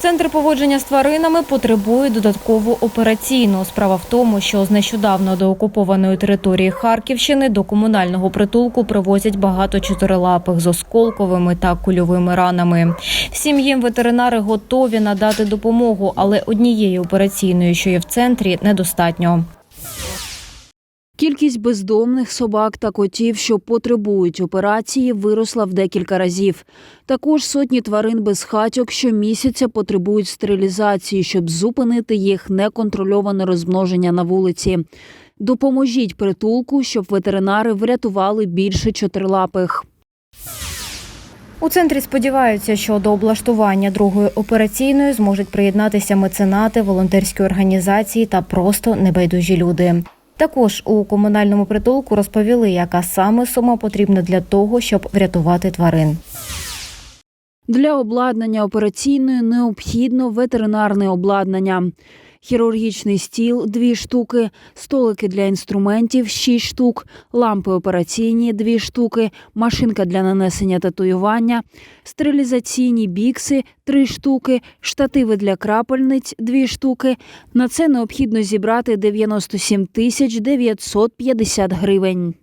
Центр поводження з тваринами потребує додаткову операційну. Справа в тому, що з нещодавно до окупованої території Харківщини до комунального притулку привозять багато чотирилапих з осколковими та кульовими ранами. Всім їм ветеринари готові надати допомогу, але однієї операційної, що є в центрі, недостатньо. Кількість бездомних собак та котів, що потребують операції, виросла в декілька разів. Також сотні тварин без хатьок щомісяця потребують стерилізації, щоб зупинити їх неконтрольоване розмноження на вулиці. Допоможіть притулку, щоб ветеринари врятували більше чотирилапих. У центрі сподіваються, що до облаштування другої операційної зможуть приєднатися меценати, волонтерські організації та просто небайдужі люди. Також у комунальному притулку розповіли, яка саме сума потрібна для того, щоб врятувати тварин. Для обладнання операційної необхідно ветеринарне обладнання. Хірургічний стіл – дві штуки, столики для інструментів – шість штук, лампи операційні – дві штуки, машинка для нанесення татуювання, стерилізаційні бікси – три штуки, штативи для крапельниць – дві штуки. На це необхідно зібрати 97 тисяч 950 гривень.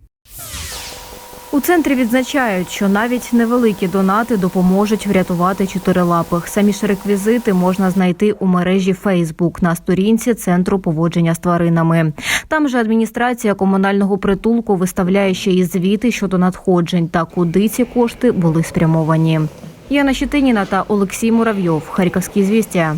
У центрі відзначають, що навіть невеликі донати допоможуть врятувати чотирилапих. Самі ж реквізити можна знайти у мережі Фейсбук на сторінці центру поводження з тваринами. Там же адміністрація комунального притулку виставляє ще і звіти щодо надходжень та куди ці кошти були спрямовані. Яна Щетиніна та Олексій Муравйов. Харківські звістя.